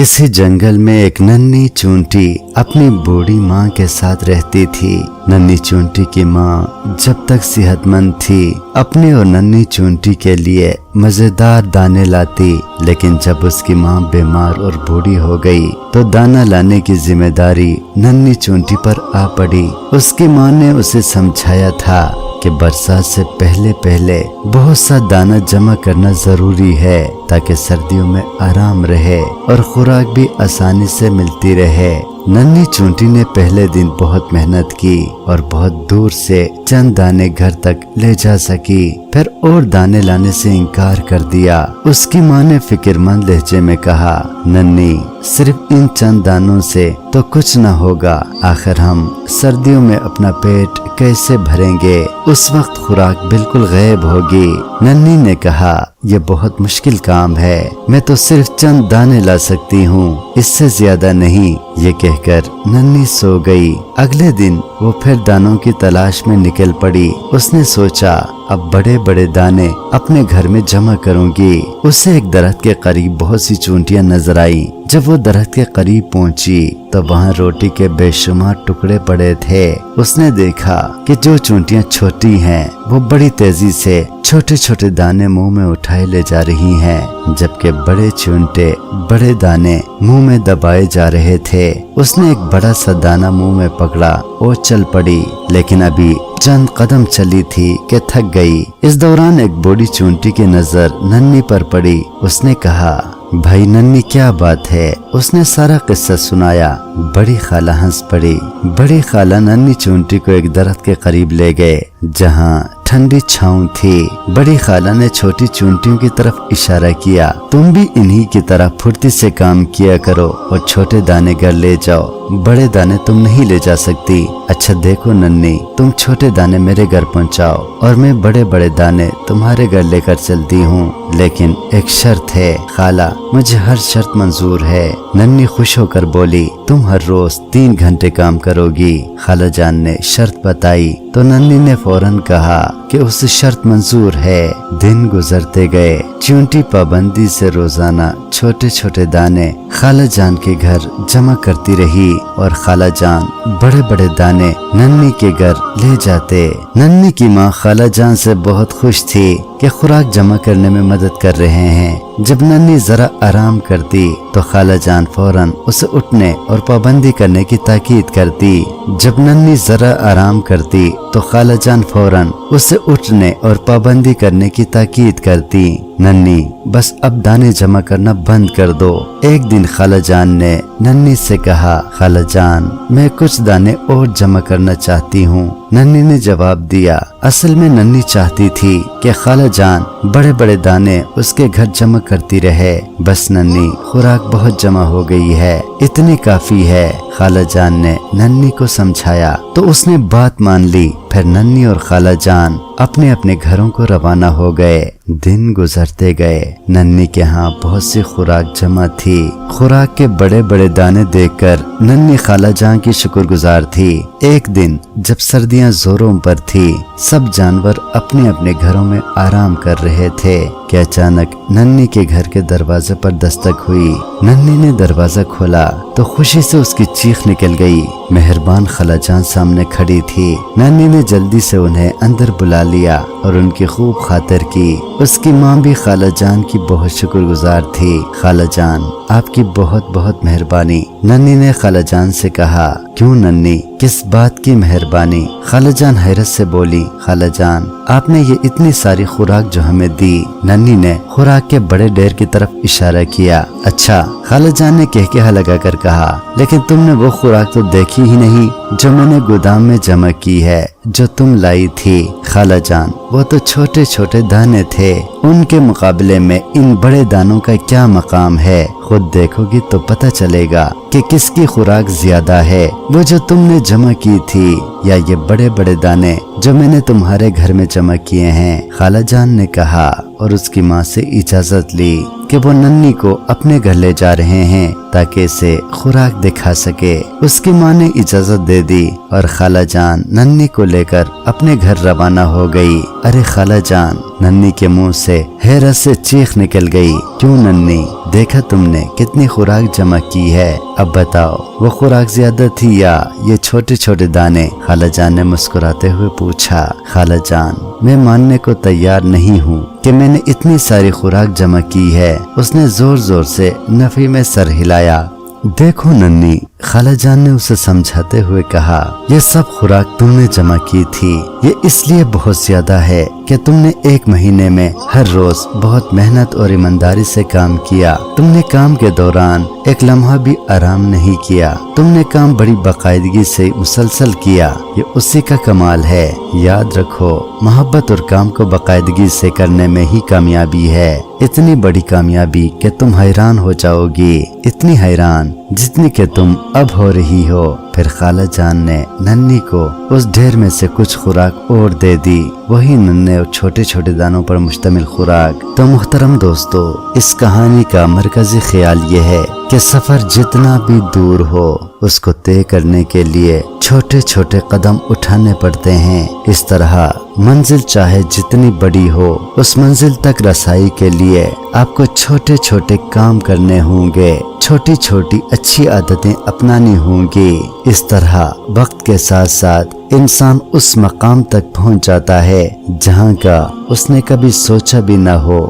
किसी जंगल में एक नन्ही चूंटी अपनी बूढ़ी माँ के साथ रहती थी। नन्ही चूंटी की माँ जब तक सेहतमंद थी, अपने और नन्ही चूंटी के लिए मज़ेदार दाने लाती, लेकिन जब उसकी माँ बीमार और बूढ़ी हो गई तो दाना लाने की ज़िम्मेदारी नन्ही चूंटी पर आ पड़ी। उसकी माँ ने उसे समझाया था कि बरसात से पहले पहले बहुत सा दाना जमा करना ज़रूरी है। ताकि सर्दियों में आराम रहे और खुराक भी आसानी से मिलती रहे। नन्ही चूंटी ने पहले दिन बहुत मेहनत की और बहुत दूर से चंद दाने घर तक ले जा सकी। फिर और दाने लाने से इनकार कर दिया। उसकी माँ ने फिक्रमंद लहजे में कहा, नन्ही, सिर्फ़ इन चंद दानों से तो कुछ न होगा। आखिर हम सर्दियों में अपना पेट कैसे भरेंगे? उस वक्त खुराक बिल्कुल गायब होगी। नन्ही ने कहा यह बहुत मुश्किल काम है। मैं तो सिर्फ़ चंद दाने ला सकती हूँ। इससे ज़्यादा नहीं, ये कहकर नन्नी सो गई। अगले दिन वो फिर दानों की तलाश में निकल पड़ी। उसने सोचा, अब बड़े बड़े दाने अपने घर में जमा करूँगी। उसे एक दरख्त के करीब बहुत सी चूंटियाँ नज़र आई। जब वो दरख्त के करीब पहुँची तो वहाँ रोटी के बेशुमार टुकड़े पड़े थे। उसने देखा कि जो चूंटियाँ छोटी हैं, वो बड़ी तेज़ी से छोटे छोटे दाने मुँह में उठाए ले जा रही हैं, जबकि बड़े चूंटे, बड़े दाने मुँह में दबाए जा रहे थे। उसने एक बड़ा सा दाना मुँह में पकड़ा। और चल पड़ी, लेकिन अभी चंद कदम चली थी कि थक गई। इस दौरान एक बूढ़ी चूंटी की नज़र नन्नी पर पड़ी। उसने कहा, भाई नन्नी क्या बात है? उसने सारा किस्सा सुनाया। बड़ी खाला हंस पड़ी। बड़ी खाला नन्नी चूंटी को एक दरख्त के करीब ले गए, जहाँ ठंडी छाऊ थी। बड़ी खाला ने छोटी चूंटियों की तरफ़ इशारा किया। तुम भी इन्हीं की तरह फुर्ती से काम किया करो और छोटे दाने घर ले जाओ। बड़े दाने तुम नहीं ले जा सकती। अच्छा देखो नन्नी तुम छोटे दाने मेरे घर पहुंचाओ और मैं बड़े बड़े दाने तुम्हारे घर लेकर चलती हूँ। लेकिन एक शर्त है, खाला, मुझे हर शर्त मंजूर है। नन्नी खुश होकर बोली, तुम हर रोज तीन घंटे काम करोगी। खाला जान ने शर्त बताई तो नन्नी ने फ़ौरन कहा कि उस शर्त मंजूर है। दिन गुजरते गए। चूंटी पाबंदी से रोज़ाना छोटे छोटे दाने खाला जान के घर जमा करती रही और खाला जान बड़े बड़े दाने नन्नी के घर ले जाते। नन्नी की माँ खाला जान से बहुत खुश थी कि खुराक जमा करने में मदद कर रहे हैं। जब नन्नी जरा आराम करती तो खाला जान फ़ौरन उसे उठने और पाबंदी करने की ताकीद करती। जब नन्नी जरा आराम करती तो खाला जान फ़ौरन उसे उठने और पाबंदी करने की ताकीद करती। नन्नी बस अब दाने जमा करना बंद कर दो। एक दिन खाला जान ने नन्नी से कहा, खाला जान, मैं कुछ दाने और जमा करना चाहती हूँ। नन्नी ने जवाब दिया, असल में नन्नी चाहती थी कि खाला जान बड़े बड़े दाने उसके घर जमा करती रहे। बस नन्नी खुराक बहुत जमा हो गई है, इतनी काफ़ी है, खाला जान ने नन्नी को समझाया तो उसने बात मान ली। फिर नन्नी और खाला जान अपने अपने घरों को रवाना हो गए। दिन गुजरते गए। नन्नी के यहाँ बहुत सी खुराक जमा थी। खुराक के बड़े बड़े दाने देखकर नन्नी खाला जान की शुक्रगुजार थी। एक दिन जब सर्दियाँ जोरों पर थी, सब जानवर अपने अपने घरों में आराम कर रहे थे। कि अचानक नन्नी के घर के दरवाजे पर दस्तक हुई। नन्नी ने दरवाज़ा खोला तो खुशी से उसकी चीख निकल गई। मेहरबान खलाजान सामने खड़ी थी। नन्नी ने जल्दी से उन्हें अंदर बुला लिया और उनकी खूब खातिर की। उसकी माँ भी खालाजान की बहुत शुक्रगुजार थी। खाला जान, आपकी बहुत बहुत मेहरबानी। नन्नी ने खाला जान से कहा, क्यों नन्नी किस बात की मेहरबानी? खाला जान हैरत से बोली, खाला जान, आपने ये इतनी सारी खुराक जो हमें दी नन्नी ने खुराक के बड़े ढेर की तरफ़ इशारा किया। अच्छा खाला जान ने कह के लगा कर कहा, लेकिन तुमने वो खुराक तो देखी ही नहीं, जो मैंने गोदाम में जमा की है, जो तुम लाई थी, खाला जान। वो तो छोटे छोटे दाने थे, उनके मुकाबले में इन बड़े दानों का क्या मकाम है, खुद देखोगी तो पता चलेगा। कि किसकी खुराक ज़्यादा है? वो जो तुमने जमा की थी, या ये बड़े बड़े दाने जो मैंने तुम्हारे घर में जमा किए हैं? खाला जान ने कहा और उसकी माँ से इजाज़त ली कि वो नन्नी को अपने घर ले जा रहे हैं ताकि इसे खुराक दिखा सके। उसकी माँ ने इजाज़त दे दी और खाला जान नन्नी को लेकर अपने घर रवाना हो गई। अरे खाला जान नन्नी के मुँह से हैरत से चीख निकल गई। क्यों नन्नी देखा तुमने कितनी खुराक जमा की है? अब बताओ, वो खुराक ज़्यादा थी या ये छोटे छोटे दाने? खाला जान ने मुस्कुराते हुए पूछा, खाला जान, मैं मानने को तैयार नहीं हूँ कि मैंने इतनी सारी खुराक जमा की है। उसने ज़ोर ज़ोर से नफी में सर हिलाया, देखो नन्नी खाला जान ने उसे समझाते हुए कहा, ये सब खुराक तुमने जमा की थी। ये इसलिए बहुत ज़्यादा है कि तुमने एक महीने में हर रोज बहुत मेहनत और ईमानदारी से काम किया। तुमने काम के दौरान एक लम्हा भी आराम नहीं किया। तुमने काम बड़ी बाकायदगी से मुसलसल किया। ये उसी का कमाल है। याद रखो, मोहब्बत और काम को बाकायदगी से करने में ही कामयाबी है। इतनी बड़ी कामयाबी कि तुम हैरान हो जाओगी। इतनी हैरान जितनी के तुम अब हो रही हो, फिर खाला जान ने नन्नी को उस ढेर में से कुछ खुराक और दे दी। वही नन्हे और छोटे छोटे दानों पर मुश्तमिल खुराक। तो मुहतरम दोस्तों, इस कहानी का मरकजी ख्याल ये है कि सफ़र जितना भी दूर हो, उसको तय करने के लिए छोटे छोटे कदम उठाने पड़ते हैं। इस तरह मंजिल चाहे जितनी बड़ी हो, उस मंजिल तक रसाई के लिए आपको छोटे छोटे काम करने होंगे। छोटी छोटी अच्छी आदतें अपनानी होंगी। इस तरह वक्त के साथ साथ इंसान उस मकाम तक पहुँच जाता है, जहाँ का उसने कभी सोचा भी न हो।